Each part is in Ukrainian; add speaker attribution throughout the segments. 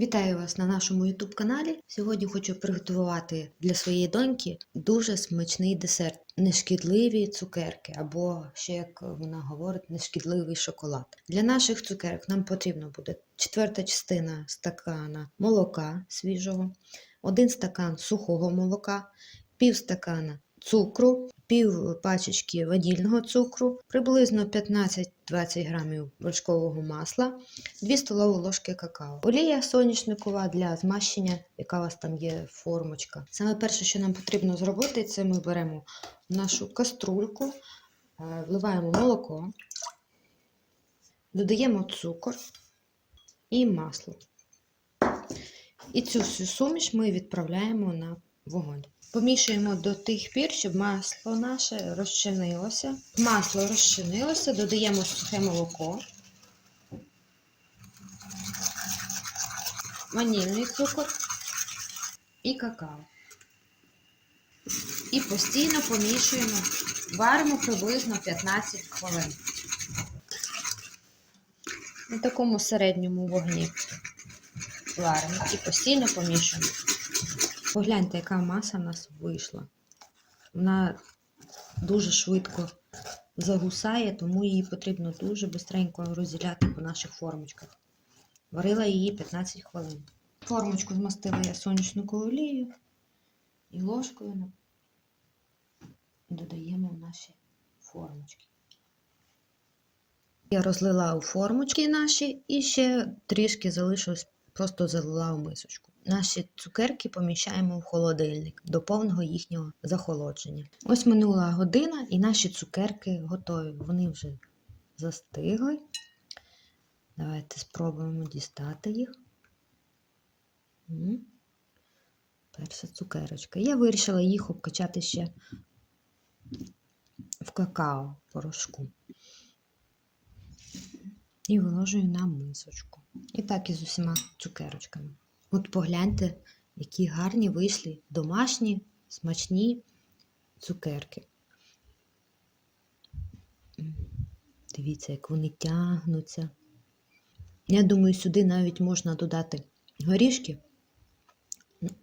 Speaker 1: Вітаю вас на нашому YouTube каналі. Сьогодні хочу приготувати для своєї доньки дуже смачний десерт нешкідливі цукерки, або ще як вона говорить, нешкідливий шоколад. Для наших цукерок нам потрібно буде четверта частина стакана молока свіжого, один стакан сухого молока, пів стакана цукру, пів пачечки ванільного цукру, приблизно 15-20 грамів вершкового масла, 2 столові ложки какао. Олія соняшникова для змащення, яка у вас там є формочка. Саме перше, що нам потрібно зробити, це ми беремо нашу каструльку, е, вливаємо молоко, додаємо цукор і масло. І цю всю суміш ми відправляємо на вогонь. Помішуємо до тих пір, щоб масло наше розчинилося. Масло розчинилося, додаємо сухе молоко, ванільний цукор і какао. І постійно помішуємо, варимо приблизно 15 хвилин. На такому середньому вогні варимо і постійно помішуємо. Погляньте, яка маса в нас вийшла. Вона дуже швидко загусає, тому її потрібно дуже швидко розділяти по наших формочках. Варила її 15 хвилин. Формочку змастила я соняшниковою олією і ложкою додаємо в наші формочки. Я розлила у формочки наші і ще трішки залишилось, просто залила у мисочку. Наші цукерки поміщаємо в холодильник до повного їхнього захолодження. Ось минула година, і наші цукерки готові. Вони вже застигли. Давайте спробуємо дістати їх. Перша цукерочка. Я вирішила їх обкачати ще в какао порошку. І виложую на мисочку. І так і з усіма цукерочками. От погляньте, які гарні вийшли домашні, смачні цукерки. Дивіться, як вони тягнуться. Я думаю, сюди навіть можна додати горішки.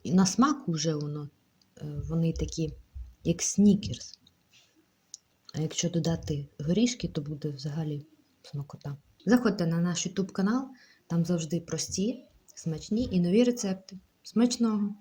Speaker 1: На смак вже воно, е, вони такі, як снікерс. А якщо додати горішки, то буде взагалі смакота. Заходьте на наш YouTube канал, там завжди прості, смачні і нові рецепти. Смачного!